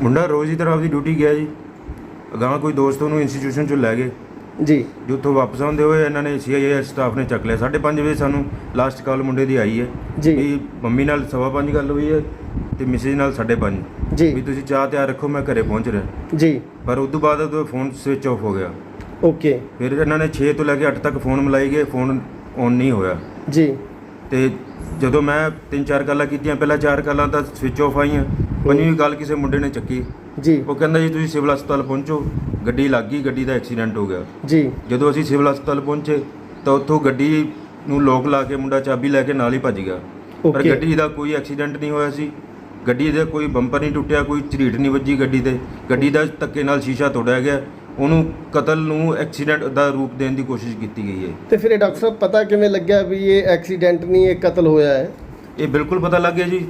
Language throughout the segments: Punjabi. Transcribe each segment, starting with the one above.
ਮੁੰਡਾ ਰੋਜ਼ ਦੀ ਤਰ੍ਹਾਂ ਆਪਦੀ ਡਿਊਟੀ ਗਿਆ ਜੀ। ਅਗਾਂਹ ਕੋਈ ਦੋਸਤ ਉਹਨੂੰ ਇੰਸਟੀਟਿਊਸ਼ਨ ਚੋਂ ਲੈ ਗਏ। ਜੀ। ਜੋ ਉੱਥੋਂ ਵਾਪਸ ਆਉਂਦੇ ਹੋਏ ਇਹਨਾਂ ਨੇ ਸੀਆਈਏ ਸਟਾਫ ਨੇ ਚੱਕ ਲਿਆ। 5:30 ਵਜੇ ਸਾਨੂੰ ਲਾਸਟ ਕਾਲ ਮੁੰਡੇ ਦੀ ਆਈ ਹੈ ਜੀ। ਵੀ ਮੰਮੀ ਨਾਲ ਸਵਾ ਪੰਜ ਗੱਲ ਹੋਈ ਹੈ ਤੇ ਮਿਸਿਸ ਨਾਲ 5:30 ਜੀ। ਵੀ ਤੁਸੀਂ ਚਾਹ ਤਿਆਰ ਰੱਖੋ ਮੈਂ ਘਰੇ ਪਹੁੰਚ ਰਿਹਾ। ਜੀ। ਪਰ ਉਸ ਤੋਂ ਬਾਅਦ ਉਹਦਾ ਫੋਨ ਸਵਿਚ ਆਫ ਹੋ ਗਿਆ। ਓਕੇ। ਫਿਰ ਇਹਨਾਂ ਨੇ 6 ਤੋਂ ਲੈ ਕੇ 8 ਤੱਕ ਫੋਨ ਮਿਲਾਈ ਗਏ ਫੋਨ ਔਨ ਨਹੀਂ ਹੋਇਆ। ਜੀ। ਤੇ ਜਦੋਂ ਮੈਂ ਤਿੰਨ ਚਾਰ ਕਾਲਾਂ ਕੀਤੀਆਂ ਪਹਿਲਾਂ ਚਾਰ ਕਾਲਾਂ ਤਾਂ ਸਵਿਚ ਆਫ ਆਈਆਂ। ਪੰਜਵੀਂ ਗੱਲ ਕਿਸੇ ਮੁੰਡੇ ਨੇ ਚੱਕੀ। ਜੀ। ਉਹ ਕਹਿੰਦਾ ਜੀ ਤੁਸੀਂ ਸਿਵਲ ਹਸਪਤਾਲ ਪਹੁੰਚੋ। ਗੱਡੀ ਲੱਗ ਗਈ ਗੱਡੀ ਦਾ ਐਕਸੀਡੈਂਟ ਹੋ ਗਿਆ। ਜੀ। ਜਦੋਂ ਅਸੀਂ ਸਿਵਲ ਹਸਪਤਾਲ ਪਹੁੰਚੇ ਤਾਂ ਉੱਥੋਂ ਗੱਡੀ ਨੂੰ ਲੋਕ ਲਾ ਕੇ ਮੁੰਡਾ ਚਾਬੀ ਲੈ ਕੇ ਨਾਲ ਹੀ ਭੱਜ ਗਿਆ। ਪਰ ਓਕੇ। ਗੱਡੀ ਦਾ ਕੋਈ ਐਕਸੀਡੈਂਟ ਨਹੀਂ ਹੋਇਆ ਸੀ। ਗੱਡੀ ਦੇ ਕੋਈ ਬੰਪਰ ਨਹੀਂ ਟੁੱਟਿਆ ਕੋਈ ਝਰੀਟ ਨਹੀਂ ਵੱਜੀ ਗੱਡੀ ਤੇ। ਗੱਡੀ ਦਾ ਧੱਕੇ ਨਾਲ ਸ਼ੀਸ਼ਾ ਤੋੜਿਆ ਗਿਆ। ਉਹਨੂੰ ਕਤਲ ਨੂੰ ਐਕਸੀਡੈਂਟ ਦਾ ਰੂਪ ਦੇਣ ਦੀ ਕੋਸ਼ਿਸ਼ ਕੀਤੀ ਗਈ ਹੈ। ਤੇ ਫਿਰ ਇਹ ਡਾਕਟਰ ਸਾਹਿਬ ਪਤਾ ਕਿਵੇਂ ਲੱਗਿਆ ਵੀ ਇਹ ਐਕਸੀਡੈਂਟ ਨਹੀਂ ਇਹ ਕਤਲ ਹੋਇਆ ਹੈ? ਇਹ ਬਿਲਕੁਲ ਪਤਾ ਲੱਗ ਗਿਆ ਜੀ।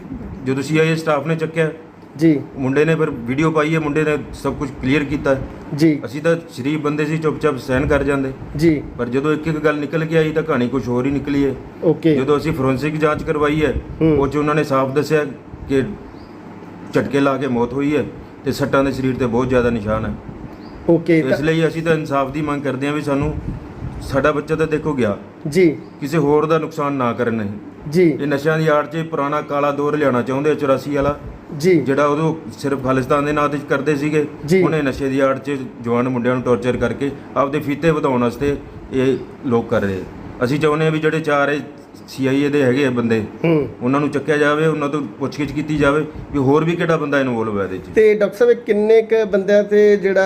ਜਦੋਂ ਸੀਆਈਏ ਸਟਾਫ ਨੇ ਚੱਕਿਆ ਜੀ। ਮੁੰਡੇ ਨੇ ਫਿਰ ਵੀਡੀਓ ਪਾਈ ਹੈ ਮੁੰਡੇ ਨੇ ਸਭ ਕੁਝ ਕਲੀਅਰ ਕੀਤਾ ਜੀ। ਅਸੀਂ ਤਾਂ ਸ਼ਰੀਫ ਬੰਦੇ ਸੀ ਚੁੱਪਚਾਪ ਸਹਿਨ ਕਰ ਜਾਂਦੇ। ਜੀ। ਪਰ ਜਦੋਂ ਇੱਕ ਇੱਕ ਗੱਲ ਨਿਕਲ ਕੇ ਆਈ ਤਾਂ ਕਹਾਣੀ ਕੁਝ ਹੋਰ ਹੀ ਨਿਕਲੀ ਹੈ। ਓਕੇ। ਜਦੋਂ ਅਸੀਂ ਫੋਰੈਂਸਿਕ ਜਾਂਚ ਕਰਵਾਈ ਹੈ ਹੂੰ। ਉਹ ਚ ਉਹਨਾਂ ਨੇ ਸਾਫ਼ ਦੱਸਿਆ ਕਿ ਝਟਕੇ ਲਾ ਕੇ ਮੌਤ ਹੋਈ ਹੈ ਤੇ ਸੱਟਾਂ ਦੇ ਸਰੀਰ ਤੇ ਬਹੁਤ ਜ਼ਿਆਦਾ ਨਿਸ਼ਾਨ ਹੈ। ਓਕੇ ਇਸ ਲਈ ਅਸੀਂ ਤਾਂ ਇਨਸਾਫ ਦੀ ਮੰਗ ਕਰਦੇ ਹਾਂ ਵੀ ਸਾਨੂੰ ਸਾਡਾ ਬੱਚਾ ਤਾਂ ਦੇਖੋ ਗਿਆ। ਜੀ। ਕਿਸੇ ਹੋਰ ਦਾ ਨੁਕਸਾਨ ਨਾ ਕਰਨ ਅਸੀਂ ਜੀ। ਇਹ ਨਸ਼ਿਆਂ ਦੀ ਆੜ 'ਚ ਪੁਰਾਣਾ ਕਾਲਾ ਦੌਰ ਲਿਆਉਣਾ ਚਾਹੁੰਦੇ ਆ 84 ਵਾਲਾ। ਜੀ। ਜਿਹੜਾ ਉਦੋਂ ਸਿਰਫ ਖਾਲਿਸਤਾਨ ਦੇ ਨਾਂ ਤੇ ਕਰਦੇ ਸੀਗੇ ਜੀ। ਉਹਨੇ ਨਸ਼ੇ ਦੀ ਆੜ 'ਚ ਜਵਾਨ ਮੁੰਡਿਆਂ ਨੂੰ ਟੌਰਚਰ ਕਰਕੇ ਆਪਦੇ ਫੀਤੇ ਵਧਾਉਣ ਵਾਸਤੇ ਇਹ ਲੋਕ ਕਰ ਰਹੇ ਅਸੀਂ ਚਾਹੁੰਦੇ ਹਾਂ ਵੀ ਜਿਹੜੇ ਚਾਰ ਸੀਆਈਏ ਦੇ ਹੈਗੇ ਆ ਬੰਦੇ ਹੂੰ। ਉਹਨਾਂ ਨੂੰ ਚੱਕਿਆ ਜਾਵੇ ਉਹਨਾਂ ਤੋਂ ਪੁੱਛਗਿੱਛ ਕੀਤੀ ਜਾਵੇ ਵੀ ਹੋਰ ਵੀ ਕਿਹੜਾ ਬੰਦਾ ਇਨਵੋਲਵ ਹੈ ਇਹਦੇ 'ਚ। ਤੇ ਡਾਕਟਰ ਸਾਹਿਬ ਇਹ ਕਿੰਨੇ ਕ ਬੰਦਿਆਂ ਤੇ ਜਿਹੜਾ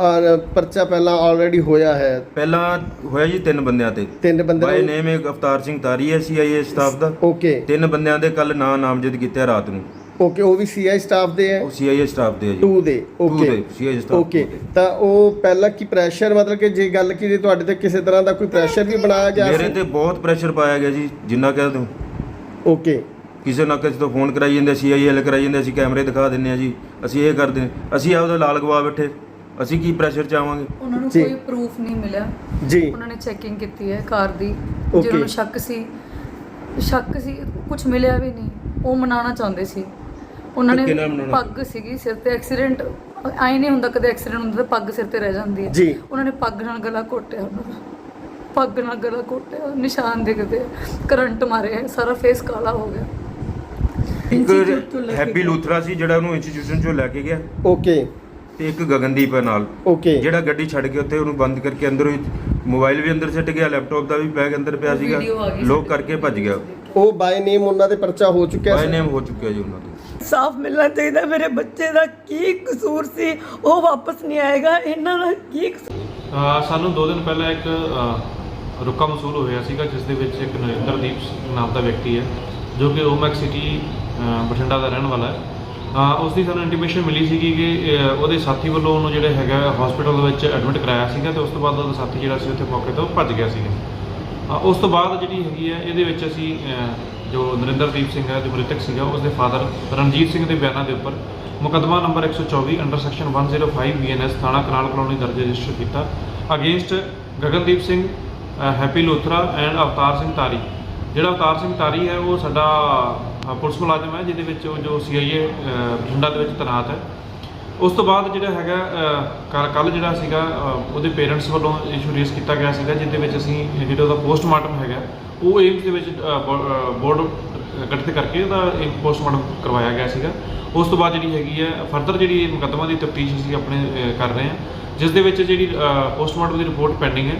ਅਹ, ਪਰਚਾ ਪਹਿਲਾਂ ਆਲਰੇਡੀ ਹੋਇਆ ਹੈ? ਪਹਿਲਾਂ ਹੋਇਆ ਜੀ ਤਿੰਨ ਬੰਦਿਆਂ ਤੇ। ਤਿੰਨ ਬੰਦੇ ਬਾਈ ਨੇਮ ਇੱਕ ਅਵਤਾਰ ਸਿੰਘ ਤਾਰੀ ਹੈ ਸੀਆਈਏ ਸਟਾਫ ਦਾ। ਓਕੇ ਤਿੰਨ ਬੰਦਿਆਂ ਦੇ ਕੱਲ ਨਾਂ ਨਾਮਜ਼ਦ ਕੀਤੇ ਰਾਤ ਨੂੰ। ਓਕੇ ਉਹ ਵੀ ਸੀਆਈ ਸਟਾਫ ਦੇ ਹੈ? ਉਹ ਸੀਆਈਏ ਸਟਾਫ ਦੇ ਹੈ ਜੀ। 2 ਦੇ Two ਓਕੇ ਦੇ ਸੀਆਈਏ ਸਟਾਫ ਓਕੇ ਤਾਂ ਉਹ ਪਹਿਲਾਂ ਕੀ ਪ੍ਰੈਸ਼ਰ ਮਤਲਬ ਕਿ ਜੇ ਗੱਲ ਕੀਤੀ ਤੁਹਾਡੇ ਤੇ ਕਿਸੇ ਤਰ੍ਹਾਂ ਦਾ ਕੋਈ ਪ੍ਰੈਸ਼ਰ ਵੀ ਬਣਾਇਆ ਗਿਆ ਮੇਰੇ ਸੀ? ਤੇ ਬਹੁਤ ਪ੍ਰੈਸ਼ਰ ਪਾਇਆ ਗਿਆ ਜੀ ਜਿੰਨਾ ਕਹਿ ਦੋ। ਓਕੇ ਕਿਸੇ ਨਾ ਕਿਸੇ ਤੋਂ ਫੋਨ ਕਰਾਈ ਜਾਂਦੇ ਸੀਆਈਐਲ ਕਰਾਈ ਜਾਂਦੇ ਅਸੀਂ ਕੈਮਰੇ ਦਿਖਾ ਦਿੰਨੇ ਆ ਜੀ ਅਸੀਂ ਇਹ ਕਰਦੇ ਹਾਂ। ਅਸੀਂ ਆਪਦਾ ਲਾਲ ਗਵਾ ਬੈਠੇ ਅਸੀਂ ਕੀ ਪ੍ਰੈਸ਼ਰ ਚਾਵਾਂਗੇ ਉਹਨਾਂ ਨੂੰ ਜੀ। ਕੋਈ ਪ੍ਰੂਫ ਨਹੀਂ ਮਿਲਿਆ। ਜੀ। ਉਹਨਾਂ ਨੇ ਚੈਕਿੰਗ ਕੀਤੀ ਹੈ ਕਾਰ ਦੀ Okay. ਜਿਹਨਾਂ ਨੂੰ ਸ਼ੱਕ ਸੀ। ਸ਼ੱਕ ਸੀ ਕੁਝ ਮਿਲਿਆ ਵੀ ਨਹੀਂ। ਉਹ ਮਨਾਉਣਾ ਚਾਹੁੰਦੇ ਸੀ। ਉਹਨਾਂ ਨੇ ਨਾਲ ਪੱਗ ਸੀਗੀ ਸਿਰ ਤੇ ਐਕਸੀਡੈਂਟ ਆਈ ਨਹੀਂ ਹੁੰਦਾ ਕਦੇ ਐਕਸੀਡੈਂਟ ਹੁੰਦਾ ਤਾਂ ਪੱਗ ਸਿਰ ਤੇ ਰਹਿ ਜਾਂਦੀ ਹੈ। ਜੀ। ਉਹਨਾਂ ਨੇ ਪੱਗ ਨਾਲ ਗਲਾ ਘੋਟਿਆ। ਉਹਨਾਂ ਦਾ ਪੱਗ ਨਾਲ ਗਲਾ ਘੋਟਿਆ ਨਿਸ਼ਾਨ ਦਿਖਦੇ ਕਰੰਟ ਮਾਰੇ ਸਾਰਾ ਫੇਸ ਕਾਲਾ ਹੋ ਗਿਆ। ਇੱਕ ਹੈਪੀ ਲੂਥਰਾ ਸੀ ਜਿਹੜਾ ਉਹਨੂੰ ਇੰਸਟੀਟਿਊਸ਼ਨ ਚੋਂ ਲੈ ਕੇ ਗਿਆ। ਓਕੇ। ਤੇ ਇੱਕ ਗਗਨਦੀਪ ਹੈ ਨਾਲ। ਓਕੇ। ਜਿਹੜਾ ਗੱਡੀ ਛੱਡ ਕੇ ਉੱਥੇ ਉਹਨੂੰ ਬੰਦ ਕਰਕੇ ਅੰਦਰ ਹੀ ਮੋਬਾਈਲ ਵੀ ਅੰਦਰ ਸਿੱਟ ਗਿਆ ਲੈਪਟਾਪ ਦਾ ਵੀ ਬੈਗ ਅੰਦਰ ਪਿਆ ਸੀਗਾ। video ਆ ਗਈ ਲੋਕ। ਕਰਕੇ ਭੱਜ ਗਿਆ। ਉਹ ਬਾਈ ਨੇਮ ਉਹਨਾਂ ਦੇ ਪਰਚਾ ਹੋ ਚੁੱਕਿਆ ਬਾਈ ਸੀ। ਨੇਮ ਹੋ ਚੁੱਕਿਆ ਜੀ ਉਹਨਾਂ ਦਾ। ਸਾਫ਼ ਮਿਲਣਾ ਚਾਹੀਦਾ। ਮੇਰੇ ਬੱਚੇ ਦਾ ਕੀ ਕਸੂਰ ਸੀ ਉਹ ਵਾਪਸ ਨਹੀਂ ਆਏਗਾ। ਇਹਨਾਂ ਦਾ ਕੀ ਕਸੂਰ? ਅ, ਸਾਨੂੰ ਦੋ ਦਿਨ ਪਹਿਲਾਂ ਇੱਕ ਅ, ਰੁਕਾ ਮਸੂਲ ਹੋਇਆ ਸੀਗਾ ਜਿਸ ਦੇ ਵਿੱਚ ਇੱਕ ਨਰਿੰਦਰਦੀਪ ਸਿੰਘ ਨਾਮ ਦਾ ਵਿਅਕਤੀ ਹੈ ਜੋ ਕਿ ਓਮੈਕ ਸਿਟੀ ਅ, ਬਠਿੰਡਾ ਦਾ ਰਹਿਣ ਵਾਲਾ ਹੈ। ਅ, ਉਸ ਦੀ ਸਾਨੂੰ ਇੰਟੀਮੇਸ਼ਨ ਮਿਲੀ ਸੀਗੀ ਕਿ ਅ, ਉਹਦੇ ਸਾਥੀ ਵੱਲੋਂ ਉਹਨੂੰ ਜਿਹੜਾ ਹੈਗਾ ਹਸਪੀਟਲ ਵਿੱਚ ਐਡਮਿਟ ਕਰਾਇਆ ਸੀਗਾ ਤੇ ਉਸ ਤੋਂ ਬਾਅਦ ਉਹਦਾ ਸਾਥੀ ਜਿਹੜਾ ਸੀ ਉੱਥੇ ਮੌਕੇ ਤੋਂ ਭੱਜ ਗਿਆ ਸੀਗਾ। ਅ, ਉਸ ਤੋਂ ਬਾਅਦ ਜਿਹੜੀ ਹੈਗੀ ਹੈ ਇਹਦੇ ਵਿੱਚ ਅਸੀਂ ਅ, ਜੋ ਨਰਿੰਦਰਦੀਪ ਸਿੰਘ ਹੈ ਜੋ ਮ੍ਰਿਤਕ ਸੀਗਾ ਉਸ ਦੇ ਫਾਦਰ ਰਣਜੀਤ ਸਿੰਘ ਦੇ ਬਿਆਨਾਂ ਦੇ ਉੱਪਰ ਮੁਕੱਦਮਾ ਨੰਬਰ 124 ਅੰਡਰ ਸੈਕਸ਼ਨ 105 ਬੀਐਨਐਸ ਥਾਣਾ ਕਨਾਲ ਕਲੋਨੀ ਦਰਜ ਰਜਿਸਟਰ ਕੀਤਾ। ਅਗੇਂਸਟ ਗਗਨਦੀਪ ਸਿੰਘ ਅ, ਹੈਪੀ ਲੋਥਰਾ ਐਂਡ ਅਵਤਾਰ ਸਿੰਘ ਤਾਰੀ। ਜਿਹੜਾ ਅਵਤਾਰ ਸਿੰਘ ਤਾਰੀ ਹੈ ਉਹ ਸਾਡਾ ਪੁਲਿਸ ਮੁਲਾਜ਼ਮ ਹੈ ਜਿਹਦੇ ਵਿੱਚ ਉਹ ਜੋ ਸੀਆਈਏ ਬਠਿੰਡਾ ਦੇ ਵਿੱਚ ਤੈਨਾਤ ਹੈ। ਉਸ ਤੋਂ ਬਾਅਦ ਜਿਹੜਾ ਹੈਗਾ ਕੱਲ ਜਿਹੜਾ ਸੀਗਾ ਉਹਦੇ ਪੇਰੈਂਟਸ ਵੱਲੋਂ ਇਸ਼ੂ ਰੇਸ ਕੀਤਾ ਗਿਆ ਸੀਗਾ ਜਿਹਦੇ ਵਿੱਚ ਅਸੀਂ ਜਿਹੜਾ ਉਹਦਾ ਪੋਸਟਮਾਰਟਮ ਹੈਗਾ। ਉਹ ਏਮਸ ਦੇ ਵਿੱਚ ਬੋਰਡ ਗਠਿਤ ਕਰਕੇ ਉਹਦਾ ਇੱਕ ਪੋਸਟਮਾਰਟਮ ਕਰਵਾਇਆ ਗਿਆ ਸੀਗਾ। ਉਸ ਤੋਂ ਬਾਅਦ ਜਿਹੜੀ ਹੈਗੀ ਹੈ, ਫਰਦਰ ਜਿਹੜੀ ਇਹ ਮੁਕੱਦਮਾ ਦੀ ਤਫਤੀਸ਼ ਅਸੀਂ ਆਪਣੇ ਕਰ ਰਹੇ ਹਾਂ, ਜਿਸ ਦੇ ਵਿੱਚ ਜਿਹੜੀ ਪੋਸਟਮਾਰਟਮ ਦੀ ਰਿਪੋਰਟ ਪੈਂਡਿੰਗ ਹੈ।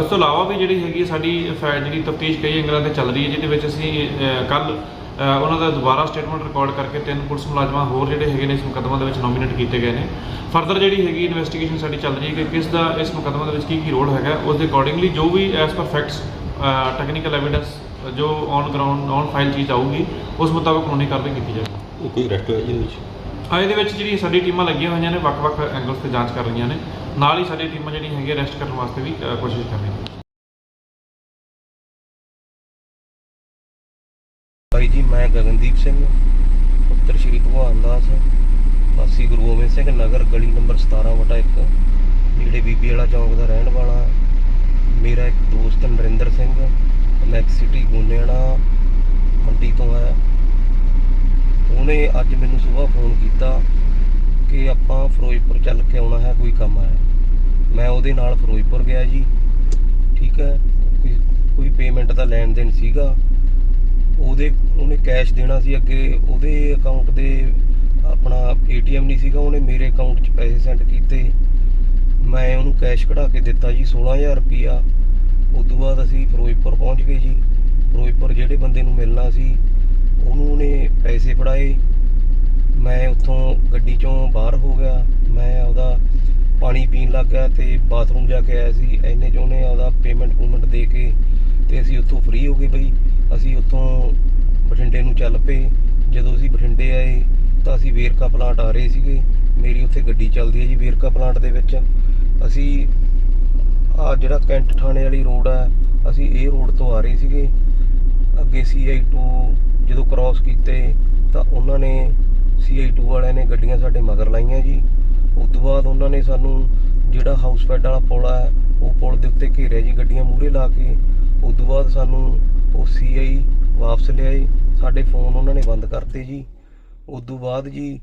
ਇਸ ਤੋਂ ਇਲਾਵਾ ਵੀ ਜਿਹੜੀ ਹੈਗੀ ਹੈ, ਸਾਡੀ ਫੈ- ਜਿਹੜੀ ਤਫਤੀਸ਼ ਕਈ ਐਂਗਲਾਂ ਤੇ ਚੱਲ ਰਹੀ ਹੈ, ਜਿਹਦੇ ਵਿੱਚ ਅਸੀਂ ਕੱਲ ਉਹਨਾਂ ਦਾ ਦੁਬਾਰਾ ਸਟੇਟਮੈਂਟ ਰਿਕਾਰਡ ਕਰਕੇ ਤਿੰਨ ਪੁਲਿਸ ਮੁਲਾਜ਼ਮਾਂ ਹੋਰ ਜਿਹੜੇ ਹੈਗੇ ਨੇ ਇਸ ਮੁਕੱਦਮਾ ਦੇ ਵਿੱਚ ਨੋਮੀਨੇਟ ਕੀਤੇ ਗਏ ਨੇ। ਫਰਦਰ ਜਿਹੜੀ ਹੈਗੀ ਇਨਵੈਸਟੀਗੇਸ਼ਨ ਸਾਡੀ ਚੱਲ ਰਹੀ ਹੈ ਕਿ ਕਿਸ ਦਾ ਇਸ ਮੁਕੱਦਮਾ ਦੇ ਵਿੱਚ ਕੀ ਕੀ ਰੋਲ ਹੈਗਾ, ਉਸ ਦੇ ਅਕੋਰਡਿੰਗਲੀ ਜੋ ਵੀ as per facts technical evidence ਜੋ ਔਨ ਗਰਾਊਂਡ ਔਨ ਫਾਈਲ ਚੀਜ਼ ਆਊਗੀ ਉਸ ਮੁਤਾਬਕ ਕਾਨੂੰਨੀ ਕਾਰਵਾਈ ਕੀਤੀ ਜਾਏਗੀ। ਕੋਈ ਰੈਸਟ ਇਹਦੇ ਵਿੱਚ? ਆ ਇਹਦੇ ਵਿੱਚ ਜਿਹੜੀ ਸਾਡੀ ਟੀਮਾਂ ਲੱਗੀਆਂ ਹੋਈਆਂ ਨੇ ਵੱਖ-ਵੱਖ ਐਂਗਲਸ ਤੇ ਜਾਂਚ ਕਰ ਰਹੀਆਂ ਨੇ। ਨਾਲ ਹੀ ਸਾਡੀ ਟੀਮਾਂ ਜਿਹੜੀਆਂ ਹੈਗੀਆਂ ਅਰੈਸਟ ਕਰਨ ਵਾਸਤੇ ਵੀ ਕੋਸ਼ਿਸ਼ ਕਰ ਰਹੀਆਂ ਨੇ। ਭਾਈ ਜੀ ਮੈਂ ਗਗਨਦੀਪ ਸਿੰਘ ਪੁੱਤਰ ਸ਼੍ਰੀ ਭਗਵਾਨ ਦਾਸ ਵਾਸੀ ਗੁਰੂ ਗੋਬਿੰਦ ਸਿੰਘ ਨਗਰ ਗਲੀ ਨੰਬਰ 17 ਵਟਾ 1 ਨੇੜੇ ਬੀਬੀ ਵਾਲਾ ਚੌਂਕ ਦਾ ਰਹਿਣ ਵਾਲਾ ਮੇਰਾ ਇੱਕ ਦੋਸਤ ਨਰਿੰਦਰ ਸਿੰਘ ਮੈਕ ਸਿਟੀ ਗੋਨੇਣਾ ਮੰਡੀ ਅੱਜ ਮੈਨੂੰ ਸਵੇਰ ਫੋਨ ਕੀਤਾ ਕਿ ਆਪਾਂ ਫਿਰੋਜ਼ਪੁਰ ਚੱਲ ਕੇ ਆਉਣਾ ਹੈ, ਕੋਈ ਕੰਮ ਹੈ। ਮੈਂ ਉਹਦੇ ਨਾਲ ਫਿਰੋਜ਼ਪੁਰ ਗਿਆ ਜੀ, ਠੀਕ ਹੈ। ਕੋਈ ਕੋਈ ਪੇਮੈਂਟ ਦਾ ਲੈਣ ਦੇਣ ਸੀਗਾ। ਉਹਦੇ, ਉਹਨੇ ਕੈਸ਼ ਦੇਣਾ ਸੀ ਅੱਗੇ, ਉਹਦੇ ਅਕਾਊਂਟ ਦੇ ਆਪਣਾ ਏਟੀਐਮ ਨਹੀਂ ਸੀਗਾ, ਉਹਨੇ ਮੇਰੇ ਅਕਾਊਂਟ 'ਚ ਪੈਸੇ ਸੈਂਡ ਕੀਤੇ। ਮੈਂ ਉਹਨੂੰ ਕੈਸ਼ ਕਢਾ ਕੇ ਦਿੱਤਾ ਜੀ 16000 ਰੁਪਿਆ ਉਸ ਤੋਂ ਬਾਅਦ ਅਸੀਂ ਫਿਰੋਜ਼ਪੁਰ ਪਹੁੰਚ ਗਏ ਜੀ। ਫਿਰੋਜ਼ਪੁਰ ਜਿਹੜੇ ਬੰਦੇ ਨੂੰ ਮਿਲਣਾ ਸੀ, ਉਹਨੂੰ ਉਹਨੇ ਪੈਸੇ ਫੜਾਏ। ਮੈਂ ਉੱਥੋਂ ਗੱਡੀ ਚੋਂ ਬਾਹਰ ਹੋ ਗਿਆ। ਮੈਂ ਉਹਦਾ ਪਾਣੀ ਪੀਣ ਲੱਗ ਗਿਆ ਤੇ ਬਾਥਰੂਮ ਜਾ ਕੇ ਆਇਆ ਸੀ। ਐਨੇ ਚ ਉਹਨੇ ਉਹਦਾ ਪੇਮੈਂਟ ਪੂਮੈਂਟ ਦੇ ਕੇ ਤੇ ਅਸੀਂ ਉੱਥੋਂ ਫ੍ਰੀ ਹੋ ਗਏ ਬਈ। ਅਸੀਂ ਉੱਥੋਂ ਬਠਿੰਡੇ ਨੂੰ ਚੱਲ ਪਏ। ਜਦੋਂ ਅਸੀਂ ਬਠਿੰਡੇ ਆਏ ਤਾਂ ਅਸੀਂ ਵੇਰਕਾ ਪਲਾਂਟ ਆ ਰਹੇ ਸੀਗੇ। ਮੇਰੀ ਉੱਥੇ ਗੱਡੀ ਚੱਲਦੀ ਹੈ ਜੀ ਵੇਰਕਾ ਪਲਾਂਟ ਦੇ ਵਿੱਚ। ਅਸੀਂ ਆ ਜਿਹੜਾ ਕੈਂਟ ਥਾਣੇ ਵਾਲੀ ਰੋਡ ਆ, ਅਸੀਂ ਇਹ ਰੋਡ ਤੋਂ ਆ ਰਹੇ ਸੀਗੇ। ਅੱਗੇ CI2 ਜਦੋਂ ਕ੍ਰਾਸ ਕੀਤੇ ਤਾਂ ਉਹਨਾਂ ਨੇ CI2 ਵਾਲਿਆਂ ਨੇ ਗੱਡੀਆਂ ਸਾਡੇ ਮਗਰ ਲਾਈਆਂ ਜੀ। ਉਸ ਤੋਂ ਬਾਅਦ ਉਹਨਾਂ ਨੇ ਸਾਨੂੰ ਜਿਹੜਾ ਹਾਊਸ ਫੈਡ ਵਾਲਾ ਪੁਲ ਆ, ਉਹ ਪੁਲ ਦੇ ਉੱਤੇ ਘੇਰਿਆ ਜੀ, ਗੱਡੀਆਂ ਮੂਹਰੇ ਲਾ ਕੇ। ਉਸ ਤੋਂ ਬਾਅਦ ਸਾਨੂੰ ਉਹ CI ਵਾਪਸ ਲਿਆਏ। ਸਾਡੇ ਫੋਨ ਉਹਨਾਂ ਨੇ ਬੰਦ ਕਰਤੇ ਜੀ। ਉਸ ਤੋਂ ਬਾਅਦ ਜੀ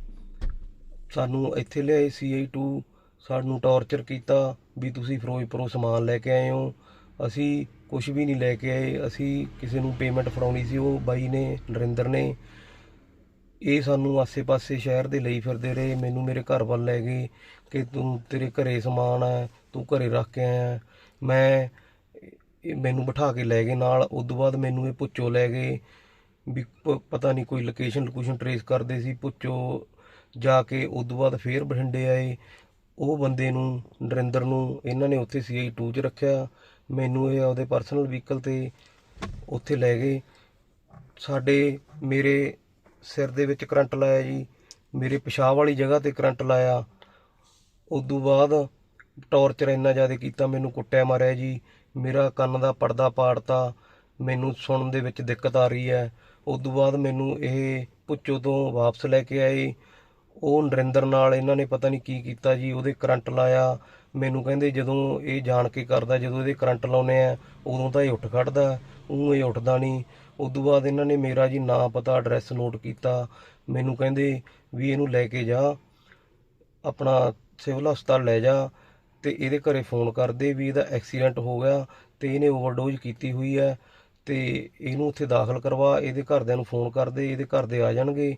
ਸਾਨੂੰ ਇੱਥੇ ਲਿਆਏ CI2 ਸਾਨੂੰ ਟੌਰਚਰ ਕੀਤਾ ਵੀ ਤੁਸੀਂ ਫਿਰੋਜ਼ਪੁਰੋਂ ਸਮਾਨ ਲੈ ਕੇ ਆਏ ਹੋ। ਅਸੀਂ ਕੁਝ ਵੀ ਨਹੀਂ ਲੈ ਕੇ ਆਏ। ਅਸੀਂ ਕਿਸੇ ਨੂੰ ਪੇਮੈਂਟ ਫੜਾਉਣੀ ਸੀ, ਉਹ ਬਾਈ ਨੇ, ਨਰਿੰਦਰ ਨੇ। ਇਹ ਸਾਨੂੰ ਆਸੇ-ਪਾਸੇ ਸ਼ਹਿਰ ਦੇ ਲਈ ਫਿਰਦੇ ਰਹੇ। ਮੈਨੂੰ ਮੇਰੇ ਘਰ ਵੱਲ ਲੈ ਗਏ ਕਿ ਤੂੰ ਤੇਰੇ ਘਰੇ ਸਮਾਨ ਆ, ਤੂੰ ਘਰੇ ਰੱਖ ਕੇ ਆਇਆ। ਮੈਂ ਮੈਨੂੰ ਬਿਠਾ ਕੇ ਲੈ ਗਏ ਨਾਲ। ਉਸ ਤੋਂ ਬਾਅਦ ਮੈਨੂੰ ਇਹ ਪੁੱਛੋ ਲੈ ਗਏ ਵੀ ਪਤਾ ਨਹੀਂ ਕੋਈ ਲੋਕੇਸ਼ਨ ਲੋਕੇਸ਼ਨ ਟਰੇਸ ਕਰਦੇ ਸੀ। ਪੁੱਛੋ ਜਾ ਕੇ ਉਸ ਤੋਂ ਬਾਅਦ ਫੇਰ ਬਠਿੰਡੇ ਆਏ। ਉਹ ਬੰਦੇ ਨੂੰ, ਨਰਿੰਦਰ ਨੂੰ, ਇਹਨਾਂ ਨੇ ਉੱਥੇ CI2 'ਚ ਰੱਖਿਆ। ਮੈਨੂੰ ਇਹ ਆਪਦੇ ਪਰਸਨਲ ਵਹੀਕਲ ਤੇ ਉੱਥੇ ਲੈ ਗਏ। ਸਾਡੇ, ਮੇਰੇ ਸਿਰ ਦੇ ਵਿੱਚ ਕਰੰਟ ਲਾਇਆ ਜੀ, ਮੇਰੇ ਪਿਸ਼ਾਬ ਵਾਲੀ ਜਗ੍ਹਾ ਤੇ ਕਰੰਟ ਲਾਇਆ। ਉਦੋਂ ਬਾਅਦ ਟੌਰਚਰ ਇੰਨਾ ਜ਼ਿਆਦਾ ਕੀਤਾ, ਮੈਨੂੰ ਕੁੱਟਿਆ, ਮਾਰਿਆ ਜੀ। ਮੇਰਾ ਕੰਨ ਦਾ ਪਰਦਾ ਪਾੜਤਾ, ਮੈਨੂੰ ਸੁਣਨ ਦੇ ਵਿੱਚ ਦਿੱਕਤ ਆ ਰਹੀ ਹੈ। ਉਦੋਂ ਬਾਅਦ ਮੈਨੂੰ ਇਹ ਪੁੱਚੋ ਤੋਂ ਵਾਪਸ ਲੈ ਕੇ ਆਏ। ਉਹ ਨਰਿੰਦਰ ਨਾਲ ਇਹਨਾਂ ਨੇ ਪਤਾ ਨਹੀਂ ਕੀ ਕੀਤਾ ਜੀ, ਉਹਦੇ ਕਰੰਟ ਲਾਇਆ। ਮੈਨੂੰ ਕਹਿੰਦੇ ਜਦੋਂ ਇਹ ਜਾਣ ਕੇ ਕਰਦਾ, ਜਦੋਂ ਇਹਦੇ ਕਰੰਟ ਲਾਉਨੇ ਆ, ਉਦੋਂ ਤਾਂ ਇਹ ਉੱਠ ਖੜਦਾ। ਉਹ ਇਹ ਉੱਠਦਾ ਨਹੀਂ। ਉਦੋਂ ਬਾਅਦ ਇਹਨਾਂ ਨੇ ਮੇਰਾ ਜੀ ਨਾਂ ਪਤਾ ਐਡਰੈਸ ਨੋਟ ਕੀਤਾ। ਮੈਨੂੰ ਕਹਿੰਦੇ ਵੀ ਇਹਨੂੰ ਲੈ ਕੇ ਜਾ, ਆਪਣਾ ਸਿਵਲ ਹਸਪਤਾਲ ਲੈ ਜਾ ਤੇ ਇਹਦੇ ਘਰੇ ਫੋਨ ਕਰਦੇ ਵੀ ਇਹਦਾ ਐਕਸੀਡੈਂਟ ਹੋ ਗਿਆ ਤੇ ਇਹਨੇ ਓਵਰਡੋਜ਼ ਕੀਤੀ ਹੋਈ ਹੈ ਤੇ ਇਹਨੂੰ ਉੱਥੇ ਦਾਖਲ ਕਰਵਾ, ਇਹਦੇ ਘਰਦਿਆਂ ਨੂੰ ਫੋਨ ਕਰਦੇ ਇਹਦੇ ਘਰ ਦੇ ਆ ਜਾਣਗੇ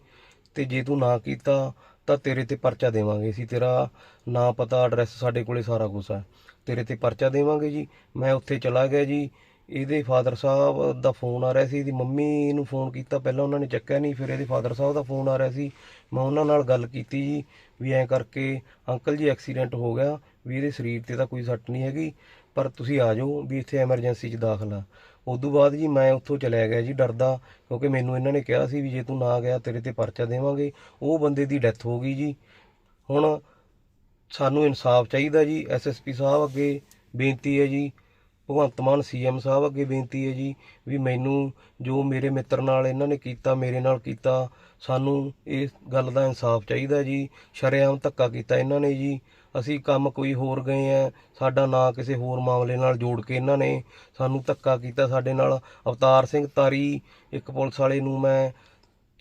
ਤੇ ਜੇ ਤੂੰ ਨਾ ਕੀਤਾ ਤਾਂ ਤੇਰੇ ਤੇ ਪਰਚਾ ਦੇਵਾਂਗੇ ਅਸੀਂ ਤੇਰਾ ਨਾਂ ਪਤਾ ਐਡਰੈਸ ਸਾਡੇ ਕੋਲੇ ਸਾਰਾ ਕੁਝ ਹੈ। ਤੇਰੇ ਤੇ ਪਰਚਾ ਦੇਵਾਂਗੇ ਜੀ। ਮੈਂ ਉੱਥੇ ਚਲਾ ਗਿਆ ਜੀ। ਇਹਦੇ ਫਾਦਰ ਸਾਹਿਬ ਦਾ ਫੋਨ ਆ ਰਿਹਾ ਸੀ, ਇਹਦੀ ਮੰਮੀ ਨੂੰ ਫੋਨ ਕੀਤਾ, ਪਹਿਲਾਂ ਉਹਨਾਂ ਨੇ ਚੱਕਿਆ ਨਹੀਂ, ਫਿਰ ਇਹਦੇ ਫਾਦਰ ਸਾਹਿਬ ਦਾ ਫੋਨ ਆ ਰਿਹਾ ਸੀ। ਮੈਂ ਉਹਨਾਂ ਨਾਲ ਗੱਲ ਕੀਤੀ ਜੀ, ਵੀ ਐਂ ਕਰਕੇ ਅੰਕਲ ਜੀ ਐਕਸੀਡੈਂਟ ਹੋ ਗਿਆ, ਵੀ ਇਹਦੇ ਸਰੀਰ ਤੇ ਤਾਂ ਕੋਈ ਸੱਟ ਨਹੀਂ ਹੈਗੀ, ਪਰ ਤੁਸੀਂ ਆ ਜਾਓ, ਵੀ ਇੱਥੇ ਐਮਰਜੈਂਸੀ 'ਚ ਦਾਖਲ ਆ। ਉਦੋਂ ਬਾਅਦ ਜੀ ਮੈਂ ਉੱਥੋਂ ਚਲਿਆ ਗਿਆ ਜੀ ਡਰਦਾ, ਕਿਉਂਕਿ ਮੈਨੂੰ ਇਹਨਾਂ ਨੇ ਕਿਹਾ ਸੀ ਵੀ ਜੇ ਤੂੰ ਨਾ ਗਿਆ, ਤੇਰੇ ਤੇ ਪਰਚਾ ਦੇਵਾਂਗੇ। ਉਹ ਬੰਦੇ ਦੀ ਡੈਥ ਹੋ ਗਈ ਜੀ। ਹੁਣ ਸਾਨੂੰ ਇਨਸਾਫ ਚਾਹੀਦਾ ਜੀ ਐਸਐਸਪੀ ਸਾਹਿਬ ਅੱਗੇ ਬੇਨਤੀ ਹੈ ਜੀ ਭਗਵੰਤ ਮਾਨ ਸੀਐਮ ਸਾਹਿਬ ਅੱਗੇ ਬੇਨਤੀ ਹੈ ਜੀ ਵੀ ਮੈਨੂੰ ਜੋ ਮੇਰੇ ਮਿੱਤਰ ਨਾਲ ਇਹਨਾਂ ਨੇ ਕੀਤਾ, ਮੇਰੇ ਨਾਲ ਕੀਤਾ, ਸਾਨੂੰ ਇਸ ਗੱਲ ਦਾ ਇਨਸਾਫ ਚਾਹੀਦਾ ਜੀ। ਸ਼ਰੇਆਮ ਧੱਕਾ ਕੀਤਾ ਇਹਨਾਂ ਨੇ ਜੀ। ਅਸੀਂ ਕੰਮ ਕੋਈ ਹੋਰ ਗਏ ਆ, ਸਾਡਾ ਨਾਂ ਕਿਸੇ ਹੋਰ ਮਾਮਲੇ ਨਾਲ ਜੋੜ ਕੇ ਇਹਨਾਂ ਨੇ ਸਾਨੂੰ ਧੱਕਾ ਕੀਤਾ ਸਾਡੇ ਨਾਲ। ਅਵਤਾਰ ਸਿੰਘ ਤਾਰੀ, ਇੱਕ ਪੁਲਿਸ ਵਾਲੇ ਨੂੰ ਮੈਂ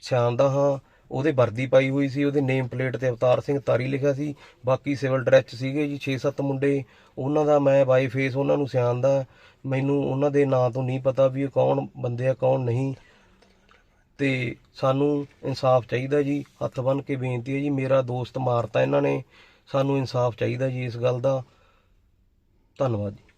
ਸਿਆਣਦਾ ਹਾਂ। ਉਹਦੇ ਵਰਦੀ ਪਾਈ ਹੋਈ ਸੀ, ਉਹਦੇ ਨੇਮ ਪਲੇਟ ਤੇ ਅਵਤਾਰ ਸਿੰਘ ਤਾਰੀ ਲਿਖਿਆ ਸੀ। ਬਾਕੀ ਸਿਵਲ ਡਰੈਸ 'ਚ ਸੀਗੇ ਜੀ 6-7 ਮੁੰਡੇ। ਉਹਨਾਂ ਦਾ ਮੈਂ ਬਾਈ ਫੇਸ ਉਹਨਾਂ ਨੂੰ ਸਿਆਣਦਾ, ਮੈਨੂੰ ਉਹਨਾਂ ਦੇ ਨਾਂ ਤੋਂ ਨਹੀਂ ਪਤਾ ਵੀ ਇਹ ਕੌਣ ਬੰਦੇ ਆ, ਕੌਣ ਨਹੀਂ। ਤੇ ਸਾਨੂੰ ਇਨਸਾਫ ਚਾਹੀਦਾ ਜੀ, ਹੱਥ ਬੰਨ ਕੇ ਬੇਨਤੀ ਹੈ ਜੀ, ਮੇਰਾ ਦੋਸਤ ਮਾਰਤਾ ਇਹਨਾਂ ਨੇ, ਸਾਨੂੰ ਇਨਸਾਫ ਚਾਹੀਦਾ ਜੀ ਇਸ ਗੱਲ ਦਾ। ਧੰਨਵਾਦ ਜੀ।